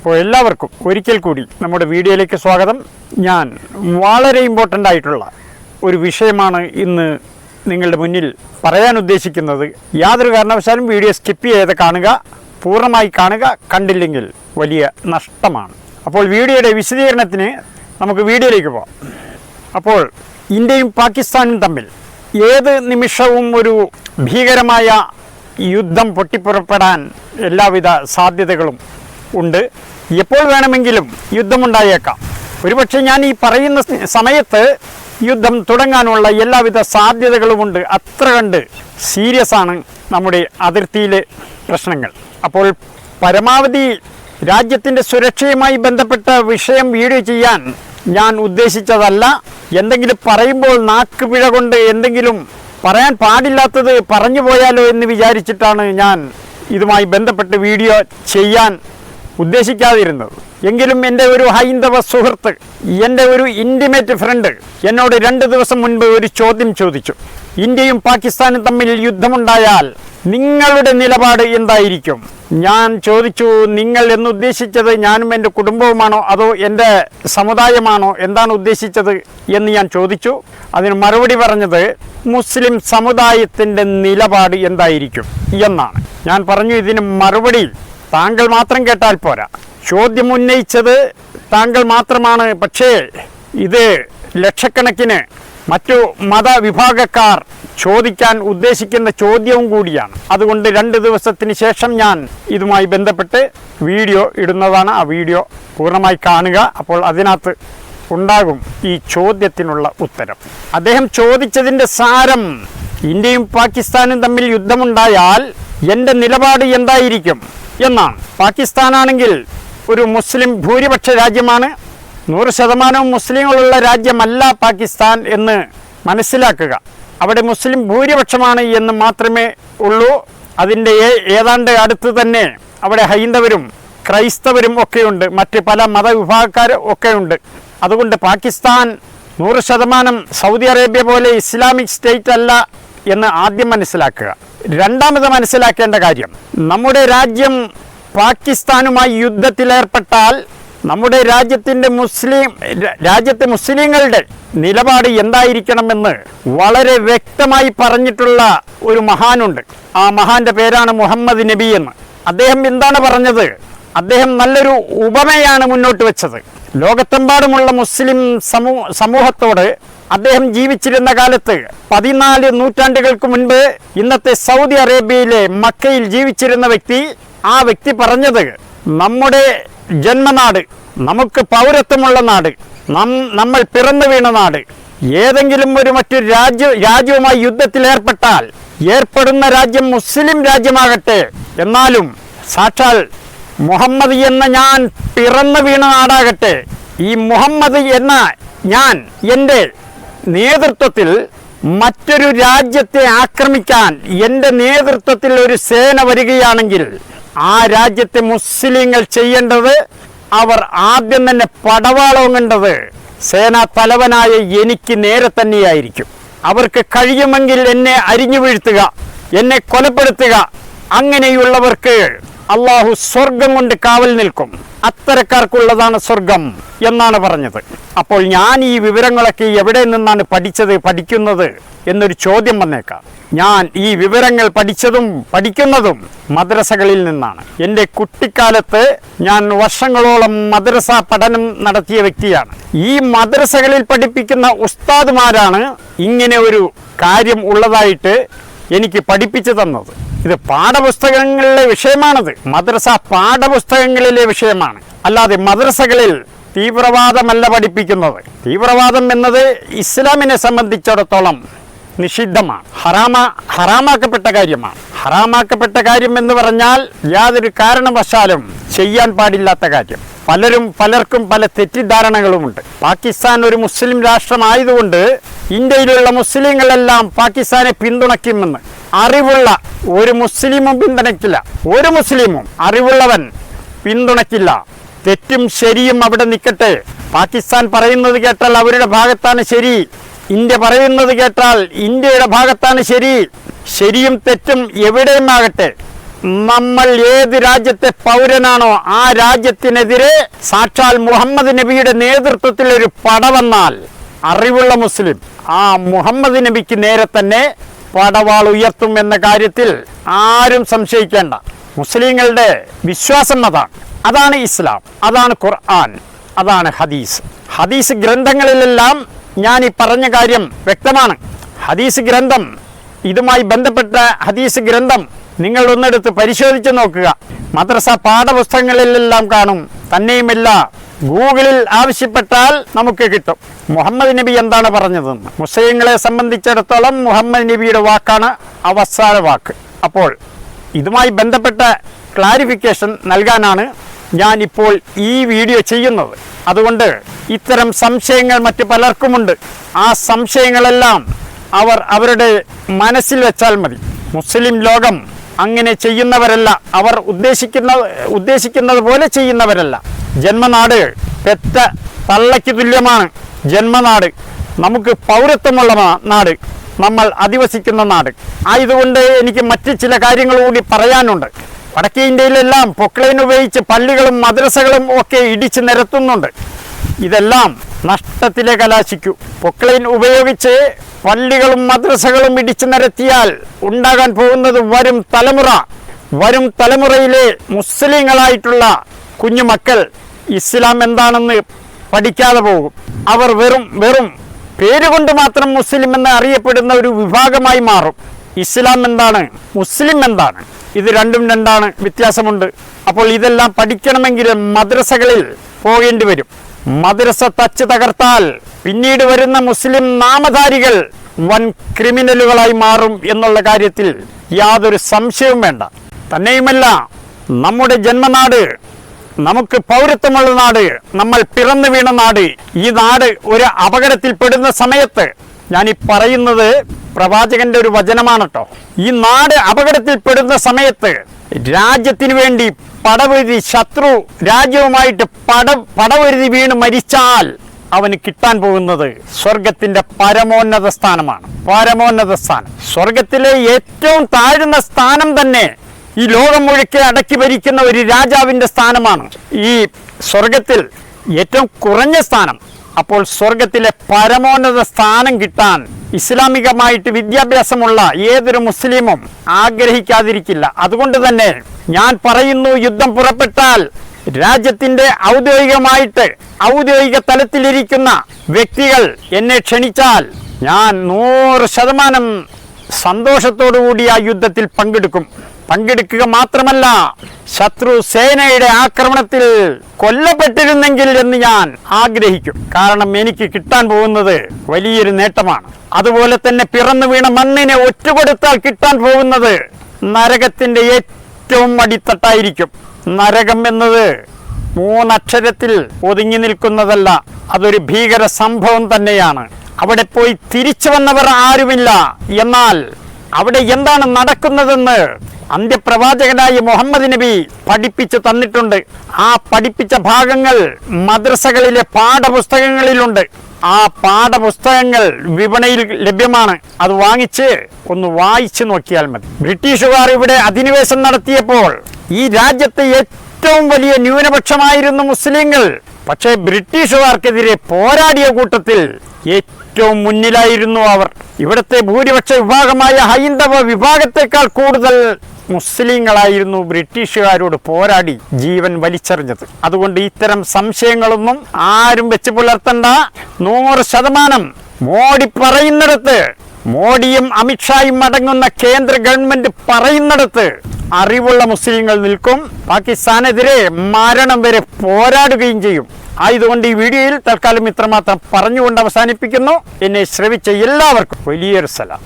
അപ്പോൾ എല്ലാവർക്കും ഒരിക്കൽ കൂടി നമ്മുടെ വീഡിയോയിലേക്ക് സ്വാഗതം. ഞാൻ വളരെ ഇമ്പോർട്ടന്റ് ആയിട്ടുള്ള ഒരു വിഷയമാണ് ഇന്ന് നിങ്ങളുടെ മുന്നിൽ പറയാൻ ഉദ്ദേശിക്കുന്നത്. യാതൊരു കാരണവശാലും വീഡിയോ സ്കിപ്പ് ചെയ്ത് കാണുക പൂർണമായി കാണുക കണ്ടില്ലെങ്കിൽ വലിയ നഷ്ടമാണ്. അപ്പോൾ വീഡിയോയുടെ വിശദീകരണത്തിന് നമുക്ക് വീഡിയോയിലേക്ക് പോകാം. അപ്പോൾ ഇന്ത്യയും പാകിസ്ഥാനും തമ്മിൽ ഏത് നിമിഷവും ഒരു ഭീകരമായ യുദ്ധം പൊട്ടിപ്പുറപ്പെടാൻ എല്ലാവിധ സാധ്യതകളും ഉണ്ട്. എപ്പോൾ വേണമെങ്കിലും യുദ്ധമുണ്ടായേക്കാം. ഒരുപക്ഷെ ഞാൻ ഈ പറയുന്ന സമയത്ത് യുദ്ധം തുടങ്ങാനുള്ള എല്ലാവിധ സാധ്യതകളുമുണ്ട്. അത്ര കണ്ട് സീരിയസ് ആണ് നമ്മുടെ അതിർത്തിയിലെ പ്രശ്നങ്ങൾ. അപ്പോൾ പരമാവധി രാജ്യത്തിന്റെ സുരക്ഷയുമായി ബന്ധപ്പെട്ട വിഷയം വീഡിയോ ചെയ്യാൻ ഞാൻ ഉദ്ദേശിച്ചതല്ല. എന്തെങ്കിലും പറയുമ്പോൾ നാക്ക് പിഴ കൊണ്ട് എന്തെങ്കിലും പറയാൻ പാടില്ലാത്തത് പറഞ്ഞു പോയാലോ എന്ന് വിചാരിച്ചിട്ടാണ് ഞാൻ ഇതുമായി ബന്ധപ്പെട്ട് വീഡിയോ ചെയ്യാൻ ഉദ്ദേശിക്കാതിരുന്നത്. എങ്കിലും എന്റെ ഒരു ഹൈന്ദവ സുഹൃത്ത് എന്റെ ഒരു ഇന്റിമേറ്റ് ഫ്രണ്ട് എന്നോട് രണ്ട് ദിവസം മുൻപ് ഒരു ചോദ്യം ചോദിച്ചു. ഇന്ത്യയും പാകിസ്ഥാനും തമ്മിൽ യുദ്ധമുണ്ടായാൽ നിങ്ങളുടെ നിലപാട് എന്തായിരിക്കും? ഞാൻ ചോദിച്ചു നിങ്ങൾ എന്നുദ്ദേശിച്ചത് ഞാനും എന്റെ കുടുംബവുമാണോ അതോ എന്റെ സമുദായമാണോ? എന്താണ് ഉദ്ദേശിച്ചത്? എന്ന് ഞാൻ ചോദിച്ചു. അതിന് മറുപടി പറഞ്ഞത് മുസ്ലിം സമുദായത്തിന്റെ നിലപാട് എന്തായിരിക്കും? എന്നാണ്. ഞാൻ പറഞ്ഞു ഇതിന് മറുപടി താങ്കൾ മാത്രം കേട്ടാൽ പോരാ. ചോദ്യം ഉന്നയിച്ചത് താങ്കൾ മാത്രമാണ്. പക്ഷേ ഇത് ലക്ഷക്കണക്കിന് മറ്റു മതവിഭാഗക്കാർ ചോദിക്കാൻ ഉദ്ദേശിക്കുന്ന ചോദ്യവും കൂടിയാണ്. അതുകൊണ്ട് രണ്ട് ദിവസത്തിന് ശേഷം ഞാൻ ഇതുമായി ബന്ധപ്പെട്ട് വീഡിയോ ഇടുന്നതാണ്. ആ വീഡിയോ പൂർണമായി കാണുക. അപ്പോൾ അതിനകത്ത് ഉണ്ടാകും ഈ ചോദ്യത്തിനുള്ള ഉത്തരം. അദ്ദേഹം ചോദിച്ചതിന്റെ സാരം ഇന്ത്യയും പാകിസ്ഥാനും തമ്മിൽ യുദ്ധമുണ്ടായാൽ എന്റെ നിലപാട് എന്തായിരിക്കും? എന്നാണ്. പാകിസ്ഥാനാണെങ്കിൽ ഒരു മുസ്ലിം ഭൂരിപക്ഷ രാജ്യമാണ്. നൂറ് ശതമാനവും മുസ്ലിങ്ങളുള്ള രാജ്യമല്ല പാകിസ്ഥാൻ എന്ന് മനസ്സിലാക്കുക. അവിടെ മുസ്ലിം ഭൂരിപക്ഷമാണ് എന്ന് മാത്രമേ ഉള്ളൂ. അതിന്റെ ഏതാണ്ട് അടുത്ത് തന്നെ അവിടെ ഹൈന്ദവരും ക്രൈസ്തവരും ഒക്കെയുണ്ട്. മറ്റ് പല മതവിഭാഗക്കാരും ഒക്കെയുണ്ട്. അതുകൊണ്ട് പാകിസ്ഥാൻ നൂറ് ശതമാനം സൗദി അറേബ്യ പോലെ ഇസ്ലാമിക് സ്റ്റേറ്റ് അല്ല എന്ന് ആദ്യം മനസ്സിലാക്കുക. രണ്ടാമത് മനസ്സിലാക്കേണ്ട കാര്യം. നമ്മുടെ രാജ്യം പാകിസ്ഥാനുമായി യുദ്ധത്തിലേർപ്പെട്ടാൽ നമ്മുടെ രാജ്യത്തിന്റെ മുസ്ലിം രാജ്യത്തെ മുസ്ലിങ്ങളുടെ നിലപാട് എന്തായിരിക്കണമെന്ന് വളരെ വ്യക്തമായി പറഞ്ഞിട്ടുള്ള ഒരു മഹാനുണ്ട്. ആ മഹാന്റെ പേരാണ് മുഹമ്മദ് നബി എന്ന്. അദ്ദേഹം എന്താണ് പറഞ്ഞത്? അദ്ദേഹം നല്ലൊരു ഉപമയാണ് മുന്നോട്ട് വെച്ചത്. ലോകത്തെമ്പാടുമുള്ള മുസ്ലിം സമൂ സമൂഹത്തോട് അദ്ദേഹം ജീവിച്ചിരുന്ന കാലത്ത് പതിനാല് നൂറ്റാണ്ടുകൾക്ക് മുൻപ് ഇന്നത്തെ സൗദി അറേബ്യയിലെ മക്കയിൽ ജീവിച്ചിരുന്ന വ്യക്തി ആ വ്യക്തി പറഞ്ഞത് നമ്മുടെ ജന്മനാട് നമുക്ക് പൗരത്വമുള്ള നാട് നമ്മൾ പിറന്നു വീണ നാട് ഏതെങ്കിലും ഒരു മറ്റു രാജ്യ രാജ്യവുമായി യുദ്ധത്തിൽ ഏർപ്പെട്ടാൽ ഏർപ്പെടുന്ന രാജ്യം മുസ്ലിം രാജ്യമാകട്ടെ. എന്നാലും സാക്ഷാൽ മുഹമ്മദ് എന്ന ഞാൻ പിറന്നു വീണ നാടാകട്ടെ. ഈ മുഹമ്മദ് എന്ന ഞാൻ എന്റെ നേതൃത്വത്തിൽ മറ്റൊരു രാജ്യത്തെ ആക്രമിക്കാൻ എന്റെ നേതൃത്വത്തിൽ ഒരു സേന വരികയാണെങ്കിൽ ആ രാജ്യത്തെ മുസ്ലിങ്ങൾ ചെയ്യേണ്ടത് അവർ ആദ്യം തന്നെ പടവാളോങ്ങേണ്ടത് സേനാ തലവനായ എനിക്ക് നേരെ തന്നെയായിരിക്കും. അവർക്ക് കഴിയുമെങ്കിൽ എന്നെ അരിഞ്ഞു വീഴ്ത്തുക എന്നെ കൊലപ്പെടുത്തുക. അങ്ങനെയുള്ളവർക്ക് അള്ളാഹു സ്വർഗം കൊണ്ട് കാവൽ നിൽക്കും. അത്തരക്കാർക്കുള്ളതാണ് സ്വർഗം എന്നാണ് പറഞ്ഞത്. അപ്പോൾ ഞാൻ ഈ വിവരങ്ങളൊക്കെ എവിടെ നിന്നാണ് പഠിച്ചത് പഠിക്കുന്നത് എന്നൊരു ചോദ്യം വന്നേക്കാം. ഞാൻ ഈ വിവരങ്ങൾ പഠിച്ചതും പഠിക്കുന്നതും മദ്രസകളിൽ നിന്നാണ്. എന്റെ കുട്ടിക്കാലത്ത് ഞാൻ വർഷങ്ങളോളം മദ്രസ പഠനം നടത്തിയ വ്യക്തിയാണ്. ഈ മദ്രസകളിൽ പഠിപ്പിക്കുന്ന ഉസ്താദുമാരാണ് ഇങ്ങനെ ഒരു കാര്യം ഉള്ളതായിട്ട് എനിക്ക് പഠിപ്പിച്ചു തന്നത്. ഇത് പാഠപുസ്തകങ്ങളിലെ വിഷയമാണത്. മദ്രസ പാഠപുസ്തകങ്ങളിലെ വിഷയമാണ്. അല്ലാതെ മദ്രസകളിൽ തീവ്രവാദമല്ല പഠിപ്പിക്കുന്നത്. തീവ്രവാദം എന്നത് ഇസ്ലാമിനെ സംബന്ധിച്ചിടത്തോളം നിഷിദ്ധമാണ്. ഹറാമ ഹറാമാക്കപ്പെട്ട കാര്യമാണ്. ഹറാമാക്കപ്പെട്ട കാര്യം എന്ന് പറഞ്ഞാൽ യാതൊരു കാരണവശാലും ചെയ്യാൻ പാടില്ലാത്ത കാര്യം. പലരും പലർക്കും പല തെറ്റിദ്ധാരണകളുമുണ്ട്. പാകിസ്ഥാൻ ഒരു മുസ്ലിം രാഷ്ട്രമായതുകൊണ്ട് ഇന്ത്യയിലുള്ള മുസ്ലിങ്ങളെല്ലാം പാകിസ്ഥാനെ പിന്തുണയ്ക്കുമെന്ന് അറിവുള്ള ഒരു മുസ്ലിമും പിന്തുണയ്ക്കില്ല. ഒരു മുസ്ലിമും അറിവുള്ളവൻ പിന്തുണയ്ക്കില്ല. തെറ്റും ശരിയും അവിടെ നിൽക്കട്ടെ. പാകിസ്ഥാൻ പറയുന്നത് കേട്ടാൽ അവരുടെ ഭാഗത്താണ് ശരി. ഇന്ത്യ പറയുന്നത് കേട്ടാൽ ഇന്ത്യയുടെ ഭാഗത്താണ് ശരി. ശരിയും തെറ്റും എവിടെയും നമ്മൾ ഏത് രാജ്യത്തെ പൗരനാണോ ആ രാജ്യത്തിനെതിരെ സാക്ഷാൽ മുഹമ്മദ് നബിയുടെ നേതൃത്വത്തിൽ ഒരു പട വന്നാൽ അറിവുള്ള മുസ്ലിം ആ മുഹമ്മദ് നബിക്ക് നേരെ തന്നെ പടവാൾ ഉയർത്തും എന്ന കാര്യത്തിൽ ആരും സംശയിക്കേണ്ട. മുസ്ലിങ്ങളുടെ വിശ്വാസം അതാണ്. അതാണ് ഇസ്ലാം അതാണ് ഖുർആൻ അതാണ് ഹദീസ്. ഹദീസ് ഗ്രന്ഥങ്ങളിലെല്ലാം ഞാൻ ഈ പറഞ്ഞ കാര്യം വ്യക്തമാണ്. ഹദീസ് ഗ്രന്ഥം ഇതുമായി ബന്ധപ്പെട്ട ഹദീസ് ഗ്രന്ഥം നിങ്ങൾ ഒന്നെടുത്ത് പരിശോധിച്ച് നോക്കുക. മദ്രസ പാഠപുസ്തകങ്ങളിലെല്ലാം കാണും. തന്നെയുമല്ല ഗൂഗിളിൽ ആവശ്യപ്പെട്ടാൽ നമുക്ക് കിട്ടും. മുഹമ്മദ് നബി എന്താണ് പറഞ്ഞതെന്ന് മുസ്ലിങ്ങളെ സംബന്ധിച്ചിടത്തോളം മുഹമ്മദ് നബിയുടെ വാക്കാണ് അവസാന വാക്ക്. അപ്പോൾ ഇതുമായി ബന്ധപ്പെട്ട ക്ലാരിഫിക്കേഷൻ നൽകാനാണ് ഞാൻ ഇപ്പോൾ ഈ വീഡിയോ ചെയ്യുന്നത്. അതുകൊണ്ട് ഇത്തരം സംശയങ്ങൾ മറ്റു പലർക്കുമുണ്ട്. ആ സംശയങ്ങളെല്ലാം അവർ അവരുടെ മനസ്സിൽ വെച്ചാൽ മതി. മുസ്ലിം ലോകം അങ്ങനെ ചെയ്യുന്നവരല്ല. അവർ ഉദ്ദേശിക്കുന്ന ഉദ്ദേശിക്കുന്നത് പോലെ ചെയ്യുന്നവരല്ല. ജന്മനാട് പെറ്റ തള്ളയ്ക്ക് തുല്യമാണ്. ജന്മനാട് നമുക്ക് പൗരത്വമുള്ള നാട്. നമ്മൾ അധിവസിക്കുന്ന നാട്. ആയതുകൊണ്ട് എനിക്ക് മറ്റ് ചില കാര്യങ്ങൾ കൂടി പറയാനുണ്ട്. വടക്കേ ഇന്ത്യയിലെല്ലാം പൊക്ലൈൻ ഉപയോഗിച്ച് പള്ളികളും മദ്രസകളും ഒക്കെ ഇടിച്ച് നിരത്തുന്നുണ്ട്. ഇതെല്ലാം നഷ്ടത്തിലെ കലാശിക്കൂ. പൊക്ലൈൻ ഉപയോഗിച്ച് പള്ളികളും മദ്രസകളും ഇടിച്ചു നിരത്തിയാൽ ഉണ്ടാകാൻ പോകുന്നത് വരും തലമുറ. വരും തലമുറയിലെ മുസ്ലിങ്ങളായിട്ടുള്ള കുഞ്ഞുമക്കൾ ഇസ്ലാം എന്താണെന്ന് പഠിക്കാതെ പോകും. അവർ വെറും വെറും പേരുകൊണ്ട് മാത്രം മുസ്ലിം എന്ന് അറിയപ്പെടുന്ന ഒരു വിഭാഗമായി മാറും. ഇസ്ലാം എന്താണ്? മുസ്ലിം എന്താണ്? ഇത് രണ്ടും രണ്ടാണ് വ്യത്യാസമുണ്ട്. അപ്പോൾ ഇതെല്ലാം പഠിക്കണമെങ്കിൽ മദ്രസകളിൽ പോകേണ്ടി വരും. മദ്രസ തച്ച് തകർത്താൽ പിന്നീട് വരുന്ന മുസ്ലിം നാമധാരികൾ വൻ ക്രിമിനലുകളായി മാറും എന്നുള്ള കാര്യത്തിൽ യാതൊരു സംശയവും വേണ്ട. തന്നെയുമല്ല നമ്മുടെ ജന്മനാട് നമുക്ക് പൗരത്വമുള്ള നാട് നമ്മൾ പിറന്നു വീണ നാട് ഈ നാട് ഒരു അപകടത്തിൽപ്പെടുന്ന സമയത്ത് ഞാൻ ഈ പറയുന്നത് പ്രവാചകന്റെ ഒരു വചനമാണ് കേട്ടോ ഈ നാട് അപകടത്തിൽപ്പെടുന്ന സമയത്ത് രാജ്യത്തിന് വേണ്ടി പടവരുതി ശത്രു രാജ്യവുമായിട്ട് പട പടവരുതി വീണ് മരിച്ചാൽ അവന് കിട്ടാൻ പോകുന്നത് സ്വർഗത്തിന്റെ പരമോന്നത സ്ഥാനമാണ്. പരമോന്നത സ്ഥാനം. സ്വർഗത്തിലെ ഏറ്റവും താഴ്ന്ന സ്ഥാനം തന്നെ ഈ ലോകം മുഴുക്കെ അടക്കി ഭരിക്കുന്ന ഒരു രാജാവിന്റെ സ്ഥാനമാണ്. ഈ സ്വർഗത്തിൽ ഏറ്റവും കുറഞ്ഞ സ്ഥാനം. അപ്പോൾ സ്വർഗത്തിലെ പരമോന്നത സ്ഥാനം കിട്ടാൻ ഇസ്ലാമികമായിട്ട് വിദ്യാഭ്യാസമുള്ള ഏതൊരു മുസ്ലിമും ആഗ്രഹിക്കാതിരിക്കില്ല. അതുകൊണ്ട് തന്നെ ഞാൻ പറയുന്നു യുദ്ധം പുറപ്പെട്ടാൽ രാജ്യത്തിന്റെ ഔദ്യോഗികമായിട്ട് ഔദ്യോഗിക തലത്തിലിരിക്കുന്ന വ്യക്തികൾ എന്നെ ക്ഷണിച്ചാൽ ഞാൻ നൂറ് ശതമാനം സന്തോഷത്തോടുകൂടി ആ യുദ്ധത്തിൽ പങ്കെടുക്കും. പങ്കെടുക്കുക മാത്രമല്ല ശത്രു സേനയുടെ ആക്രമണത്തിൽ കൊല്ലപ്പെട്ടിരുന്നെങ്കിൽ എന്ന് ഞാൻ ആഗ്രഹിക്കും. കാരണം എനിക്ക് കിട്ടാൻ പോകുന്നത് വലിയൊരു നേട്ടമാണ്. അതുപോലെ തന്നെ പിറന്നു വീണ മണ്ണിനെ ഒറ്റുകൊടുത്താൽ കിട്ടാൻ പോകുന്നത് നരകത്തിന്റെ ഏറ്റവും അടിത്തട്ടായിരിക്കും. നരകം എന്നത് മൂന്നക്ഷരത്തിൽ ഒതുങ്ങി നിൽക്കുന്നതല്ല അതൊരു ഭീകര സംഭവം തന്നെയാണ്. അവിടെ പോയി തിരിച്ചു വന്നവർ ആരുമില്ല. എന്നാൽ അവിടെ എന്താണ് നടക്കുന്നതെന്ന് അന്ത്യപ്രവാചകനായ മുഹമ്മദ് നബി പഠിപ്പിച്ചു തന്നിട്ടുണ്ട്. ആ പഠിപ്പിച്ച ഭാഗങ്ങൾ മദ്രസകളിലെ പാഠപുസ്തകങ്ങളിലുണ്ട്. ആ പാഠപുസ്തകങ്ങൾ വിപണിയിൽ ലഭ്യമാണ്. അത് വാങ്ങിച്ച് ഒന്ന് വായിച്ചു നോക്കിയാൽ മതി. ബ്രിട്ടീഷുകാർ ഇവിടെ അധിനിവേശം നടത്തിയപ്പോൾ ഈ രാജ്യത്തെ ഏറ്റവും വലിയ ന്യൂനപക്ഷമായിരുന്നു മുസ്ലിങ്ങൾ. പക്ഷേ ബ്രിട്ടീഷുകാർക്കെതിരെ പോരാടിയ കൂട്ടത്തിൽ ഏറ്റവും മുന്നിലായിരുന്നു അവർ. ഇവിടുത്തെ ഭൂരിപക്ഷ വിഭാഗമായ ഹൈന്ദവ വിഭാഗത്തെക്കാൾ കൂടുതൽ മുസ്ലിങ്ങളായിരുന്നു ബ്രിട്ടീഷുകാരോട് പോരാടി ജീവൻ വലിച്ചെറിഞ്ഞത്. അതുകൊണ്ട് ഇത്തരം സംശയങ്ങളൊന്നും ആരും വെച്ച് പുലർത്തണ്ട. നൂറ് ശതമാനം മോഡി പറയുന്നിടത്ത് മോഡിയും അമിത്ഷായും അടങ്ങുന്ന കേന്ദ്ര ഗവൺമെന്റ് പറയുന്നിടത്ത് അറിവുള്ള മുസ്ലിങ്ങൾ നിൽക്കും. പാകിസ്ഥാനെതിരെ മരണം വരെ പോരാടുകയും ചെയ്യും. ആയതുകൊണ്ട് ഈ വീഡിയോയിൽ തൽക്കാലം ഇത്രമാത്രം പറഞ്ഞുകൊണ്ട് അവസാനിപ്പിക്കുന്നു. എന്നെ ശ്രവിച്ച എല്ലാവർക്കും വലിയൊരു സലാം.